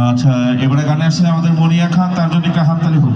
আচ্ছা এবারে গানে আসছে আমাদের মনিয়া খান তার জন্য একটা হাততালি হোক।